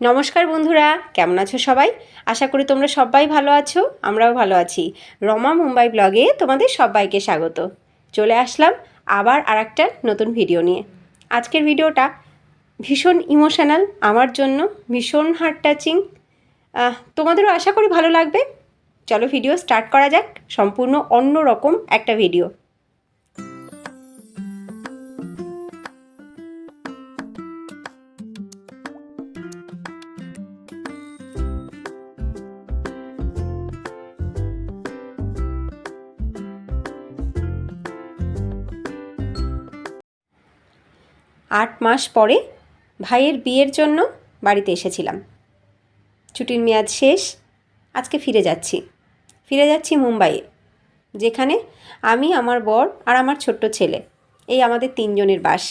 নমস্কার বন্ধুরা, কেমন আছো সবাই? আশা করি তোমরা সবাই ভালো আছো, আমরাও ভালো আছি। রমা মুম্বাই ব্লগে তোমাদের সবাইকে স্বাগত। চলে আসলাম আবার আর নতুন ভিডিও নিয়ে। আজকের ভিডিওটা ভীষণ ইমোশনাল আমার জন্য ভীষণ হার্ট টাচিং তোমাদেরও আশা করি ভালো লাগবে। চলো ভিডিও স্টার্ট করা যাক, সম্পূর্ণ অন্য রকম একটা ভিডিও। আট মাস পরে ভাইয়ের বিয়ের জন্য বাড়িতে এসেছিলাম। ছুটির মেয়াদ শেষ, আজকে ফিরে যাচ্ছি। ফিরে যাচ্ছি মুম্বাইয়ে, যেখানে আমি, আমার বর আর আমার ছোট্ট ছেলে, এই আমাদের তিনজনের বাস।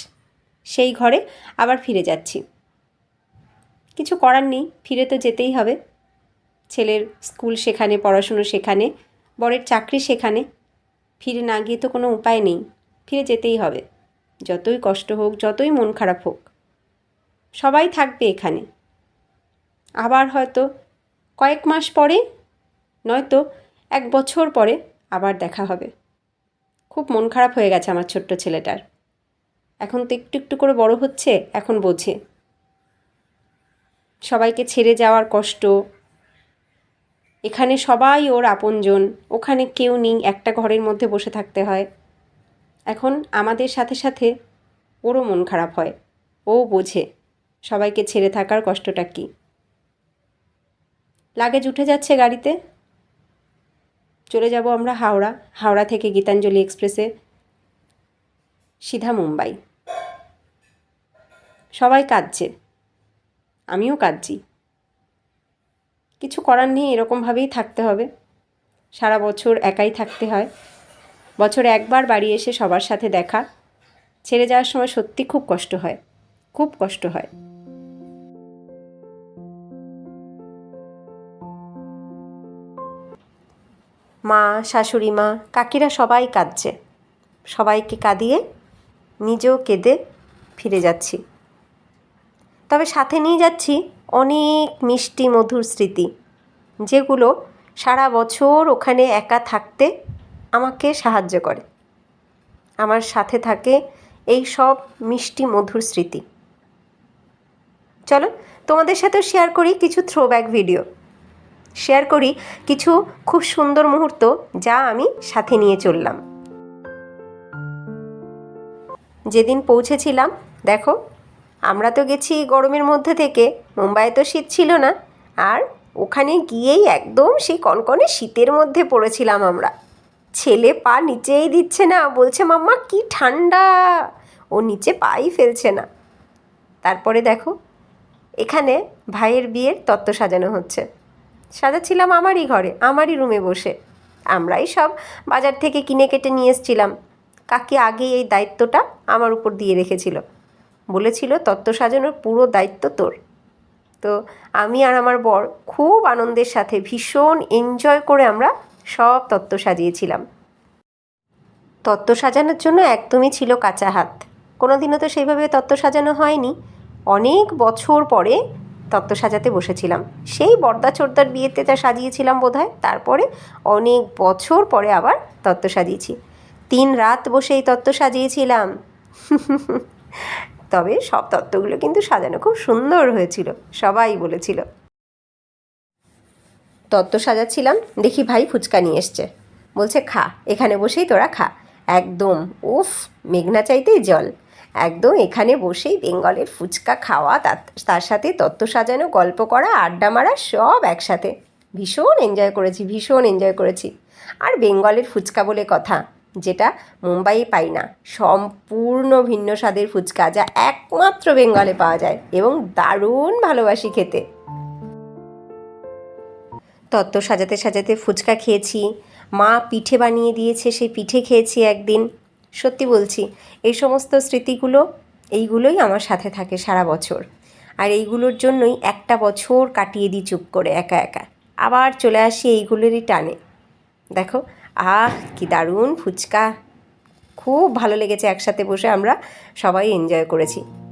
সেই ঘরে আবার ফিরে যাচ্ছি। কিছু করার নেই, ফিরে তো যেতেই হবে। ছেলের স্কুল সেখানে, পড়াশুনো সেখানে, বরের চাকরি সেখানে। ফিরে না গিয়ে তো কোনো উপায় নেই, ফিরে যেতেই হবে। যতই কষ্ট হোক, যতই মন খারাপ হোক, সবাই থাকবে এখানে। আবার হয়তো কয়েক মাস পরে, নয়তো এক বছর পরে আবার দেখা হবে। খুব মন খারাপ হয়ে গেছে আমার ছোট্ট ছেলেটার। এখন তো একটু একটু করে বড় হচ্ছে, এখন বোঝে। সবাইকে ছেড়ে যাওয়ার কষ্ট। এখানে সবাই ওর আপনজন, ওখানে কেউ নেই, একটা ঘরের মধ্যে বসে থাকতে হয়। এখন আমাদের সাথে সাথে ওরও মন খারাপ হয়। ও বোঝে, সবাইকে ছেড়ে থাকার কষ্টটা কী। লাগেজ উঠে যাচ্ছে গাড়িতে। চলে যাব আমরা হাওড়া হাওড়া থেকে গীতাঞ্জলি এক্সপ্রেসে, সিধা মুম্বাই। সবাই কাঁদছে, আমিও কাঁদছি। কিছু করার নেই, এরকমভাবেই থাকতে হবে। সারা বছর একাই থাকতে হয়। বছরে একবার বাড়ি এসে সবার সাথে দেখা। ছেড়ে যাওয়ার সময় সত্যি খুব কষ্ট হয়, খুব কষ্ট হয়। মা, শাশুড়ি মা, কাকিরা সবাই কাঁদছে। সবাইকে কাঁদিয়ে নিজেও কেঁদে ফিরে যাচ্ছি। তবে সাথে নিয়ে যাচ্ছি অনেক মিষ্টি মধুর স্মৃতি, যেগুলো সারা বছর ওখানে একা থাকতে আমাকে সাহায্য করে। আমার সাথে থাকে এই সব মিষ্টি মধুর স্মৃতি। চলো তোমাদের সাথেও শেয়ার করি কিছু থ্রোব্যাক ভিডিও শেয়ার করি কিছু খুব সুন্দর মুহূর্ত যা আমি সাথে নিয়ে চললাম। যেদিন পৌঁছেছিলাম, দেখো, আমরা তো গেছি গরমের মধ্যে থেকে, মুম্বাইয়ে তো শীত ছিল না, আর ওখানে গিয়েই একদম সেই কনকনে শীতের মধ্যে পড়েছিলাম আমরা। ছেলে পা নিচেই দিচ্ছে না, বলছে, মাম্মা, কি ঠান্ডা। ও নিচে পাই ফেলছে না। তারপরে দেখো, এখানে ভাইয়ের বিয়ের তত্ত্ব সাজানো হচ্ছে। সাজাচ্ছিলাম আমারই ঘরে, আমারই রুমে বসে। আমরাই সব বাজার থেকে কিনে কেটে নিয়ে এসছিলাম। কাকি আগে এই দায়িত্বটা আমার উপর দিয়ে রেখেছিল। বলেছিল, তত্ত্ব সাজানোর পুরো দায়িত্ব তোর। তো আমি আর আমার বর খুব আনন্দের সাথে ভীষণ এনজয় করে আমরা সব তত্ত্ব সাজিয়েছিলাম। তত্ত্ব সাজানোর জন্য একদমই ছিল কাঁচা হাত। কোনো দিনও তো সেইভাবে তত্ত্ব সাজানো হয়নি। অনেক বছর পরে তত্ত্ব সাজাতে বসেছিলাম। সেই বর্দা চোরদার বিয়েতে যা সাজিয়েছিলাম বোধহয়, তারপরে অনেক বছর পরে আবার তত্ত্ব সাজিয়েছি। তিন রাত বসে এই তত্ত্ব সাজিয়েছিলাম। তবে সব তত্ত্বগুলো কিন্তু সাজানো খুব সুন্দর হয়েছিল, সবাই বলেছিল। তত্ত্ব সাজাচ্ছিলাম, দেখি ভাই ফুচকা নিয়ে এসছে। বলছে, খা, এখানে বসেই তোরা খা। একদম, উফ, মেঘনা চাইতেই জল। একদম, এখানে বসেই বেঙ্গলের ফুচকা খাওয়া, তার সাথে তত্ত্ব সাজানো, গল্প করা, আড্ডা মারা, সব একসাথে। ভীষণ এনজয় করেছি, ভীষণ এনজয় করেছি। আর বেঙ্গলের ফুচকা বলে কথা, যেটা মুম্বাইয়ে পাই না, সম্পূর্ণ ভিন্ন স্বাদের ফুচকা, যা একমাত্র বেঙ্গলে পাওয়া যায় এবং দারুণ ভালোবাসি খেতে। তত্ত্ব সাজাতে সাজাতে ফুচকা খেয়েছি। মা পিঠে বানিয়ে দিয়েছে, সেই পিঠে খেয়েছি একদিন। সত্যি বলছি, এই সমস্ত স্মৃতিগুলো, এইগুলোই আমার সাথে থাকে সারা বছর। আর এইগুলোর জন্যই একটা বছর কাটিয়ে দিই চুপ করে, একা একা। আবার চলে আসি এইগুলোরই টানে। দেখো, আহ, কি দারুণ ফুচকা। খুব ভালো লেগেছে একসাথে বসে আমরা সবাই এনজয় করেছি।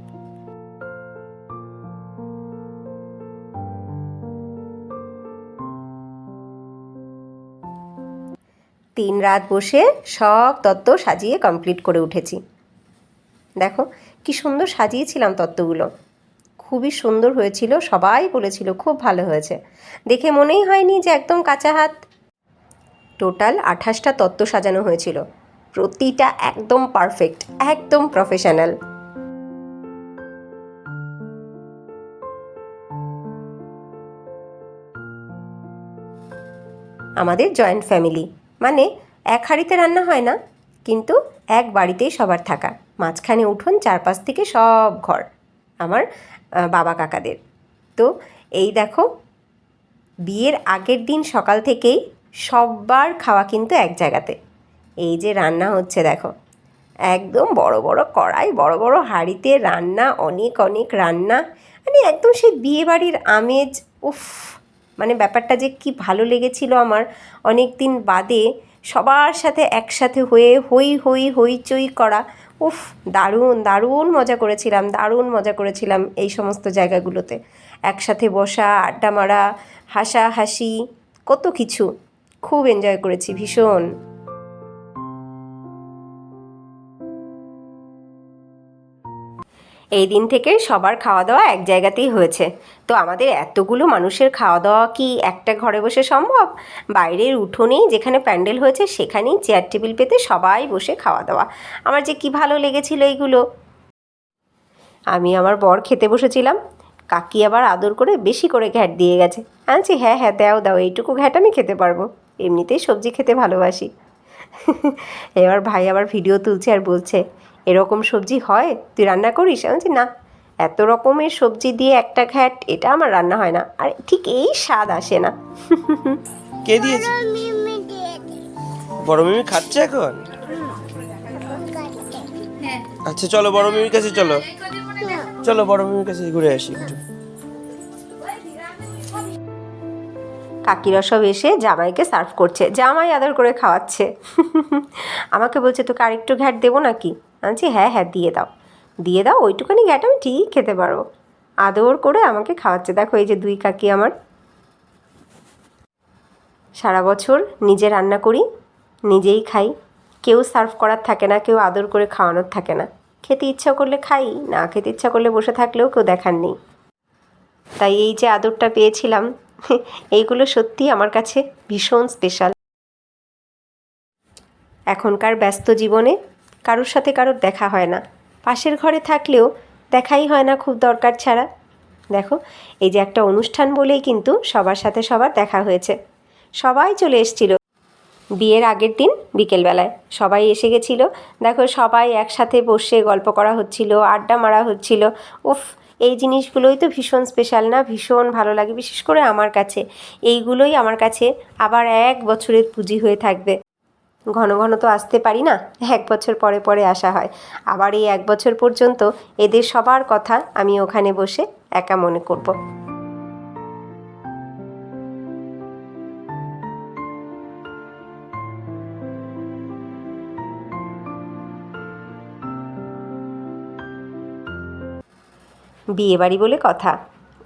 তিন রাত বসে সব তত্ত্ব সাজিয়ে কমপ্লিট করে উঠেছি। দেখো, কি সুন্দর সাজিয়েছিলাম তত্ত্বগুলো। খুবই সুন্দর হয়েছিল, সবাই বলেছিল খুব ভালো হয়েছে। দেখে মনেই হয়নি যে একদম কাঁচা হাত। টোটাল আঠাশটা তত্ত্ব সাজানো হয়েছিল। প্রতিটা একদম পারফেক্ট একদম প্রফেশনাল আমাদের জয়েন্ট ফ্যামিলি মানে এক হাঁড়িতে রান্না হয় না, কিন্তু এক বাড়িতেই সবার থাকা। মাঝখানে উঠোন, চারপাশ থেকে সব ঘর, আমার বাবা কাকাদের। তো এই দেখো, বিয়ের আগের দিন সকাল থেকেই সববার খাওয়া কিন্তু এক জায়গাতে। এই যে রান্না হচ্ছে দেখো, একদম বড় বড় কড়াই, বড় বড় হাঁড়িতে রান্না, অনেক অনেক রান্না। মানে একদম সেই বিয়েবাড়ির আমেজ, উফ মানে ব্যাপারটা যে কি ভালো লেগেছিল আমার অনেক দিন বাদে সবার সাথে একসাথে হয়ে হই হই হইচই করা, উফ, দারুণ দারুণ মজা করেছিলাম, দারুণ মজা করেছিলাম এই সমস্ত জায়গাগুলোতে। একসাথে বসা, আড্ডা মারা, হাসাহাসি, কত কিছু। খুব এনজয় করেছি, ভীষণ। এই দিন থেকে সবার খাওয়া দাওয়া এক জায়গাতেই হয়েছে। তো আমাদের এতগুলো মানুষের খাওয়া দাওয়া কি একটা ঘরে বসে সম্ভব? বাইরের উঠোনেই যেখানে প্যান্ডেল হয়েছে সেখানেই চেয়ার টেবিল পেতে সবাই বসে খাওয়া দাওয়া আমার যে কি ভালো লেগেছিল এইগুলো? আমি আমার বর খেতে বসেছিলাম। কাকি আবার আদর করে বেশি করে ঘ্যাট দিয়ে গেছে। আনছি হ্যাঁ হ্যাঁ দাও দাও, এইটুকু ঘ্যাট আমি খেতে পারব। এমনিতেই সবজি খেতে ভালোবাসি। এবার ভাই আবার ভিডিও তুলছে আর বলছে এরকম সবজি হয়? তুই রান্না করিস? আমি বলছি না। এত রকমের সবজি দিয়ে একটা ঘ্যাট এটা আমার রান্না হয় না। আর ঠিক এই স্বাদ আসে না। কে দিয়েছে? বড় মিমি খাচ্ছে এখন? আচ্ছা চলো বড় মিমির কাছে চলো। চলো বড় মিমির কাছে ঘুরে আসি একটু। কাকিরা সব এসে জামাইকে সার্ভ করছে। জামাই আদর করে খাওয়াচ্ছে। আমাকে বলছে তোকে আরেকটু ঘ্যাট দেবো নাকি? বলছি হ্যাঁ হ্যাঁ দিয়ে দাও। দিয়ে দাও? ওইটুখানি ঘ্যাট আমি ঠিক খেতে পারব আদর করে আমাকে খাওয়াচ্ছে। দেখো এই যে দুই কাকি আমার। সারা বছর নিজে রান্না করি, নিজেই খাই। কেউ সার্ভ করার থাকে না, কেউ আদর করে খাওয়ানোর থাকে না। খেতে ইচ্ছা করলে খাই, না খেতে ইচ্ছা করলে বসে থাকলেও কেউ দেখার নেই। তাই এই যে আদরটা পেয়েছিলাম, এইগুলো সত্যি আমার কাছে ভীষণ স্পেশাল এখনকার ব্যস্ত জীবনে কারোর সাথে কারোর দেখা হয় না। পাশের ঘরে থাকলেও দেখাই হয় না খুব দরকার ছাড়া। দেখো, এই যে একটা অনুষ্ঠান বলেই কিন্তু সবার সাথে সবার দেখা হয়েছে। সবাই চলে এসছিল। বিয়ের আগের দিন বিকেলবেলায় সবাই এসে গেছিল। দেখো, সবাই একসাথে বসে গল্প করা হচ্ছিল, আড্ডা মারা হচ্ছিল। উফ, এই জিনিসগুলোই তো ভীষণ স্পেশাল না? ভীষণ ভালো লাগে, বিশেষ করে আমার কাছে। এইগুলোই আমার কাছে আবার এক বছরের পুঁজি হয়ে থাকবে। ঘন ঘন তো আসতে পারি না, এক বছর পরে পরে আসা হয়। আবার এই এক বছর পর্যন্ত এদের সবার কথা আমি ওখানে বসে একা মনে করব। বিয়ে বাড়ি বলে কথা।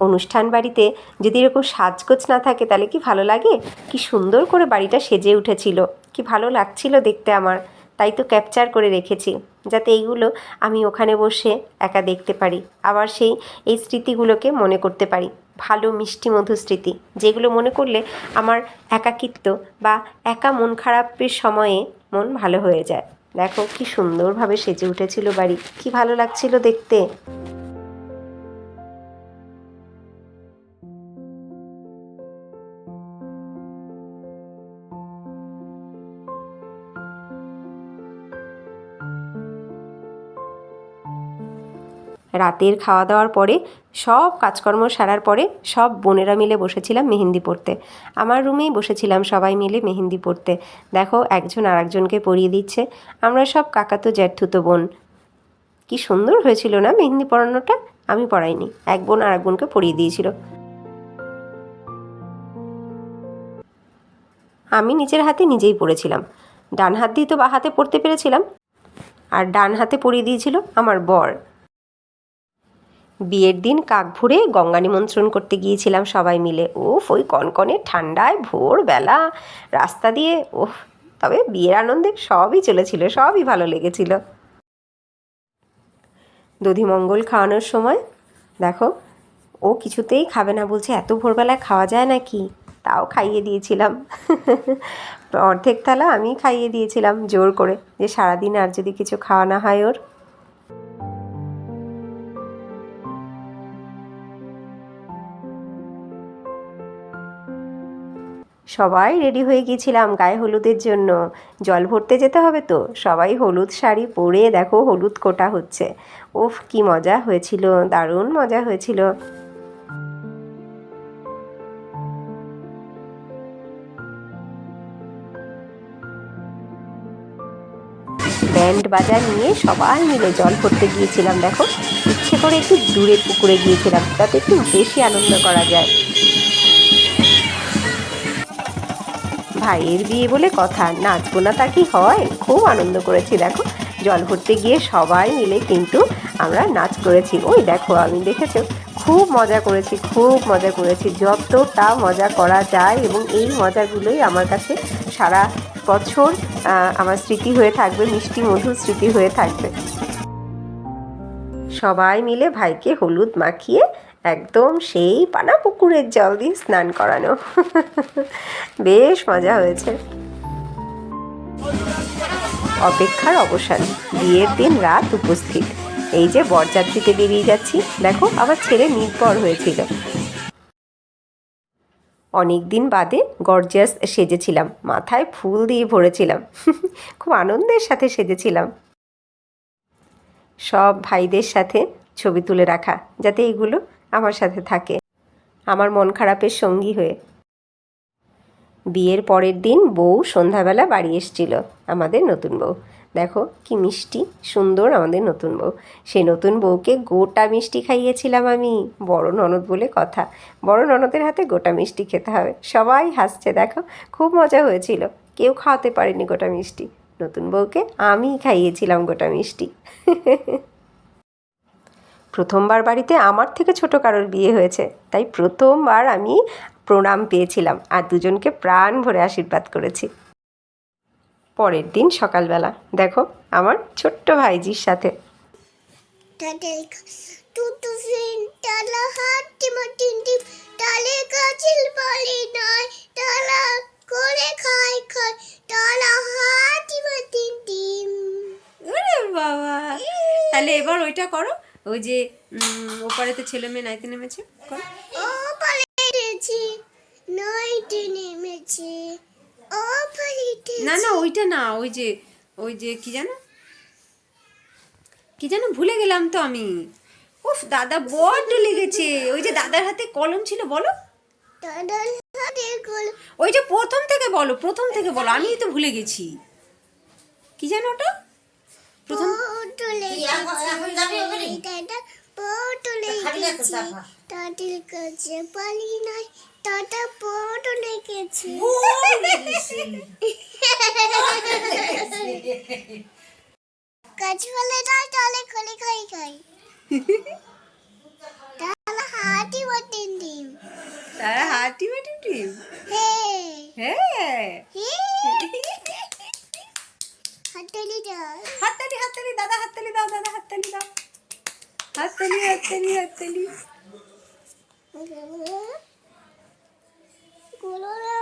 অনুষ্ঠান বাড়িতে যদি এরকম সাজগোজ না থাকে তাহলে কি ভালো লাগে? কি সুন্দর করে বাড়িটা সেজে উঠেছিল। কি ভালো লাগছিল দেখতে আমার? তাই তো ক্যাপচার করে রেখেছি, যাতে এইগুলো আমি ওখানে বসে একা দেখতে পারি। আবার সেই, এই স্মৃতিগুলোকে মনে করতে পারি। ভালো মিষ্টি মধুর স্মৃতি, যেগুলো মনে করলে আমার একাকিত্ব বা একা মন খারাপের সময়ে মন ভালো হয়ে যায়। দেখো কি সুন্দরভাবে সেজে উঠেছিল বাড়ি, কি ভালো লাগছিল দেখতে। রাতের খাওয়া দাওয়ার পরে, সব কাজকর্ম সারার পরে সব বোনেরা মিলে বসেছিলাম মেহেন্দি পড়তে আমার রুমেই বসেছিলাম সবাই মিলে মেহেন্দি পড়তে দেখো, একজন আর একজনকে পরিয়ে দিচ্ছে। আমরা সব কাকাতো জ্যাঠুতো বোন। কি সুন্দর হয়েছিল না মেহেন্দি পড়ানোটা আমি পড়াইনি এক বোন আর এক বোনকে পরিয়ে দিয়েছিল। আমি নিজের হাতে নিজেই পড়েছিলাম ডান হাত দিয়ে তো বা হাতে পড়তে পেরেছিলাম। আর ডান হাতে পরিয়ে দিয়েছিল আমার বর। বিয়ের দিন কাক ভরে গঙ্গা নিমন্ত্রণ করতে গিয়েছিলাম সবাই মিলে। উফ, ওই কনকনে ঠান্ডায় ভোরবেলা রাস্তা দিয়ে ওহ তবে বিয়ের আনন্দে সবই চলেছিল, সবই ভালো লেগেছিল। দধিমঙ্গল খাওয়ানোর সময়, দেখো, ও কিছুতেই খাবে না, বলছে, এত ভোরবেলায় খাওয়া যায় নাকি? তাও খাইয়ে দিয়েছিলাম। অর্ধেক থালা আমি খাইয়ে দিয়েছিলাম জোর করে, যে সারাদিন আর যদি কিছু খাওয়া না হয় ওর। সবাই রেডি হয়ে গিয়েছিলাম গায়ে হলুদের জন্য। জল ভরতে যেতে হবে তো? সবাই হলুদ শাড়ি পরে দেখো হলুদ কোটা হচ্ছে। ওফ কি মজা হয়েছিল, দারুণ মজা হয়েছিল। ব্যান্ড বাজা নিয়ে সবাই মিলে জল ভরতে গিয়েছিলাম, দেখো। ইচ্ছে করে একটু দূরে পুকুরে গিয়েছিলাম, তাতে একটু বেশি আনন্দ করা যায়। ভাইয়ের বিয়ে বলে কথা। নাচবো না তা কি হয়? খুব আনন্দ করেছি, দেখো। জল ভরতে গিয়ে সবাই মিলে কিন্তু আমরা নাচ করেছি। ওই দেখো, আমি দেখেছ? খুব মজা করেছি, খুব মজা করেছি। যতটা মজা করা যায় এবং এই মজাগুলোই আমার কাছে সারা বছর আমার স্মৃতি হয়ে থাকবে, মিষ্টি মধুর স্মৃতি হয়ে থাকবে। সবাই মিলে ভাইকে হলুদ মাখিয়ে একদম সেই পানা পুকুরের জল দিয়ে স্নান করানো। বেশ মজা হয়েছে। অপেক্ষার অবসান, বিয়ের দিন রাত উপস্থিত। এই যে বরযাত্রীতে বেরিয়ে যাচ্ছি, দেখো আবার ছেলে নির্ভর হয়েছিল। অনেক দিন বাদে গর্জিয়াস সেজেছিলাম, মাথায় ফুল দিয়ে ভরেছিলাম। খুব আনন্দের সাথে সেজেছিলাম। সব ভাইদের সাথে ছবি তুলে রাখা, যাতে এগুলো আমার সাথে থাকে। আমার মন খারাপের সঙ্গী হয়ে। বিয়ের পরের দিন বউ সন্ধ্যাবেলা বাড়ি এসেছিল আমাদের নতুন বউ। দেখো কি মিষ্টি, সুন্দর আমাদের নতুন বউ। সেই নতুন বউকে গোটা মিষ্টি খাইয়েছিলাম আমি। বড় ননদ বলে কথা। বড় ননদের হাতে গোটা মিষ্টি খেতে হবে। সবাই হাসছে, দেখো খুব মজা হয়েছিল। কেউ খাওয়াতে পারেনি গোটা মিষ্টি। নতুন বউকে আমি খাইয়েছিলাম গোটা মিষ্টি। প্রথমবার বাড়িতে আমার থেকে ছোট কারোর বিয়ে হয়েছে, তাই প্রথমবার আমি প্রণাম পেয়েছিলাম আর দুজনকে প্রাণ ভরে আশীর্বাদ করেছি। পরের দিন সকালবেলা, দেখো, আমার ছোট্ট ভাইজির সাথে। তাহলে এবার ওইটা করো। ওই যে উম, ওপারেতে ছেলে মেয়ে নাইতে নেমেছে? না না ওইটা না ওই যে ওই যে কি জানো? কি জানো ভুলে গেলাম তো আমি। উফ দাদা বড্ড লেগেছে। ওই যে দাদার হাতে কলম ছিল বলো। ওই যে প্রথম থেকে বলো প্রথম থেকে বলো আমি তো ভুলে গেছি। কি জানো ওটা? প্রথম পটলে গেছি। কাছে পালি নাই দাদা পটলে গেছে। গাছপালা নাই তাহলে খলে খাই খাই। তাহলে হাতি বটিন ডিম? তারা হাতি মাটি টিম হে হ্যাঁ। হে হাতলি দাও। হাততালি হাততালি দাদা হাততালি দাও দাদা হাততালি দাও। হাততালি হাততালি হাততালি। গুলো না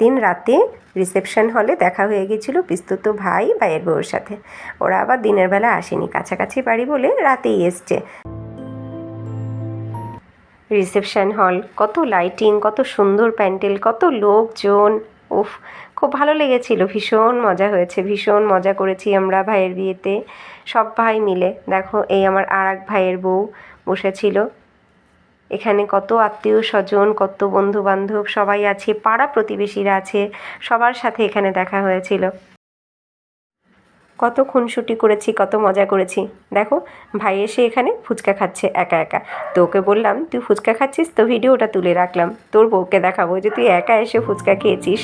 দিন রাতে রিসেপশন হলে দেখা হয়ে গেছিল পিস্তুত ভাই ভাইয়ের বউর সাথে। ওরা আবার দিনের বেলা আসেনি কাছাকাছি বাড়ি বলে রাতেই এসছে। রিসেপশন হল কত লাইটিং কত সুন্দর প্যান্ডেল কত লোকজন উফ খুব ভালো লেগেছিল, ভীষণ মজা হয়েছে, ভীষণ মজা করেছি আমরা ভাইয়ের বিয়েতে, সব ভাই মিলে। দেখো, এই আমার আর এক ভাইয়ের বউ বসেছিল। এখানে কত আত্মীয় স্বজন, কত বন্ধু বান্ধব সবাই আছে, পাড়া প্রতিবেশীরা আছে, সবার সাথে এখানে দেখা হয়েছিল। কত খুনসুটি করেছি, কত মজা করেছি। দেখো, ভাই এসে এখানে ফুচকা খাচ্ছে একা একা। তো ওকে বললাম, তুই ফুচকা খাচ্ছিস? তো ভিডিওটা তুলে রাখলাম। তোর বউকে দেখাবো যে তুই একা এসে ফুচকা খেয়েছিস।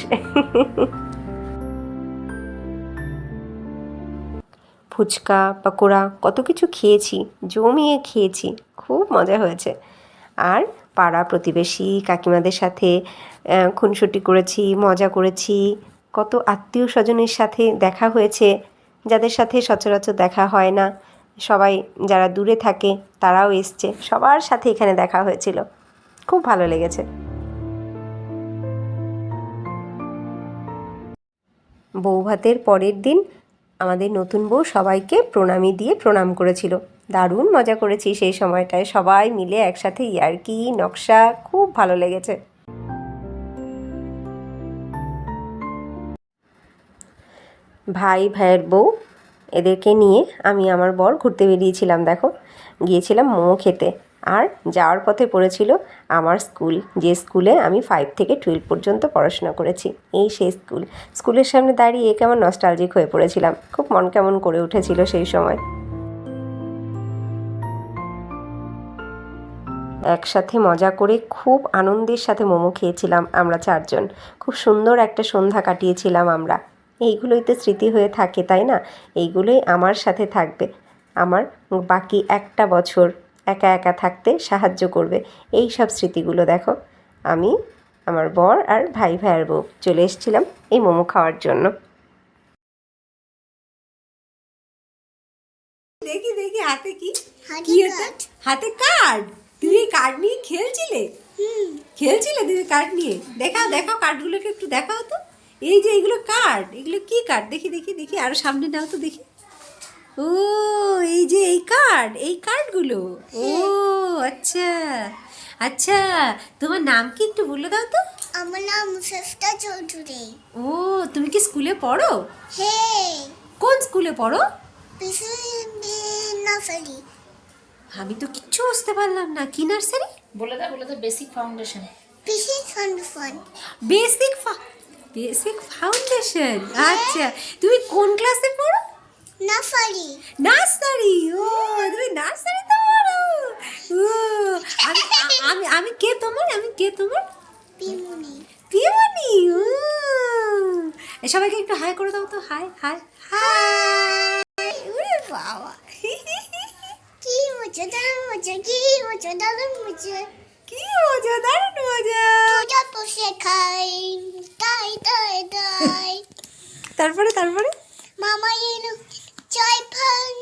ফুচকা, পকোড়া, কত কিছু খেয়েছি, জমিয়ে খেয়েছি, খুব মজা হয়েছে। আর পাড়া প্রতিবেশী, কাকিমাদের সাথে খুনসুটি করেছি, মজা করেছি, কত আত্মীয় স্বজনের সাথে দেখা হয়েছে। যাদের সাথে সচরাচর দেখা হয় না। সবাই যারা দূরে থাকে, তারাও এসছে। সবার সাথে এখানে দেখা হয়েছিল। খুব ভালো লেগেছে। বৌভাতের পরের দিন আমাদের নতুন বউ সবাইকে প্রণামী দিয়ে প্রণাম করেছিল। দারুণ মজা করেছি সেই সময়টায়। সবাই মিলে একসাথে ইয়ার্কি, নকশা, খুব ভালো লেগেছে। ভাই, ভাইয়ের বউ, এদেরকে নিয়ে আমি আমার বর ঘুরতে বেরিয়েছিলাম, দেখো। গিয়েছিলাম মোমো খেতে। আর যাওয়ার পথে পড়েছিল আমার স্কুল, যে স্কুলে আমি ফাইভ থেকে টুয়েলভ পর্যন্ত পড়াশোনা করেছি। এই সেই স্কুল। স্কুলের সামনে দাঁড়িয়ে কেমন নস্টালজিক হয়ে পড়েছিলাম। খুব মন কেমন করে উঠেছিল সেই সময়। একসাথে মজা করে খুব আনন্দের সাথে মোমো খেয়েছিলাম আমরা চারজন। খুব সুন্দর একটা সন্ধ্যা কাটিয়েছিলাম আমরা। এইগুলোই তো স্মৃতি হয়ে থাকে তাই না? এইগুলোই আমার সাথে থাকবে। আমার বাকি একটা বছর একা একা থাকতে সাহায্য করবে। এই সব স্মৃতিগুলো দেখো। আমি আমার বর আর ভাই ভাইয়ের বউ চলে এসেছিলাম এই মোমো খাওয়ার জন্য। দেখি দেখি হাতে কি? হাতে কি হাতে কার্ড? তুমি কার্ড নিয়ে খেলছিলে? খেলছিলে তুমি কার্ড নিয়ে? দেখাও দেখাও কার্ডগুলোকে একটু দেখাও তো। এই যে এগুলো কার্ড এগুলো কি কার্ড দেখি দেখি দেখি আরও সামনে নাও তো দেখি। ও এই যে এই কার্ড এই কার্ডগুলো ও আচ্ছা আচ্ছা তোমার নাম কি একটু বলে দাও তো? আমার নাম মুসাফটা চৌধুরী। ও তুমি কি স্কুলে পড়ো? হে কোন স্কুলে পড়ো? নার্সারি। আমি তো কিচ্ছু বুঝতে পারলাম না। কি নার্সারি? বলে দাও বলে দাও বেসিক ফাউন্ডেশন। পিসি ফান্ডফান বেসিক বেসিক ফাউন্ডেশন আচ্ছা তুমি কোন ক্লাসে পড়ো? নার্সারি। নার্সারি? ও তুমি নার্সারিতে পড়ো। ও আমি আমি আমি কে তোমার? আমি কে তোমার? পিমুনি পিমনি ও। সবাইকে একটু হাই করে দাও তো। হাই হাই হাই ওরে বাবা। কি মজা দারুণ মজা কি মজা দারুণ মজা কি মজা দারুণ মজা। তোরা বসে খাই তাই তাই তাই। তারপরে তারপরে? মামা এলো জয় ফান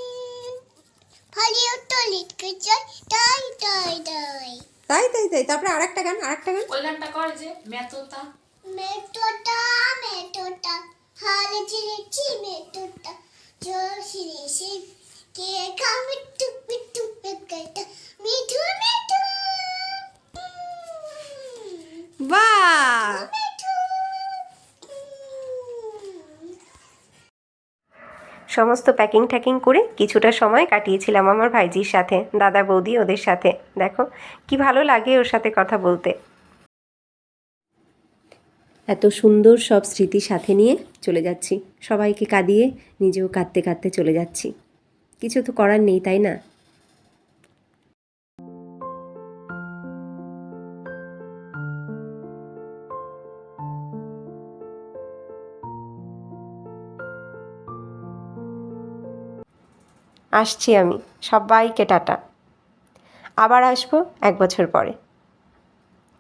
ফালিও তো লিখকে জয় তাই তাই তাই। তাই তাই তাই তারপরে আরেকটা গান আরেকটা গান। ওই গানটা কর যে মেতোতা মেটোটা মেটোটা হাল চিরেছি মেটোটা জল সিরেছি কে খামে টুপি টুপি সমস্ত প্যাকিং ট্যাকিং করে কিছুটা সময় কাটিয়েছিলাম আমার ভাইজির সাথে, দাদা বৌদি ওদের সাথে। দেখো, কি ভালো লাগে ওর সাথে কথা বলতে। এত সুন্দর সব স্মৃতি সাথে নিয়ে চলে যাচ্ছি। সবাইকে কাঁদিয়ে নিজেও কাঁদতে কাঁদতে চলে যাচ্ছি। কিছু তো করার নেই, তাই না? আসছি আমি, সবাইকে টাটা। আবার আসব এক বছর পরে।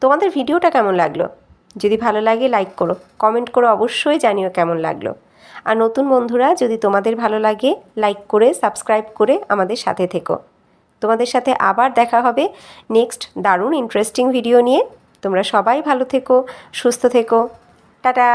তোমাদের ভিডিওটা কেমন লাগল? যদি ভালো লাগে লাইক করো, কমেন্ট করো অবশ্যই জানিও কেমন লাগল। আর নতুন বন্ধুরা, যদি তোমাদের ভালো লাগে, লাইক করে, সাবস্ক্রাইব করে আমাদের সাথে থেকো। তোমাদের সাথে আবার দেখা হবে নেক্সট দারুণ ইন্টারেস্টিং ভিডিও নিয়ে। তোমরা সবাই ভালো থেকো, সুস্থ থেকো। টাটা!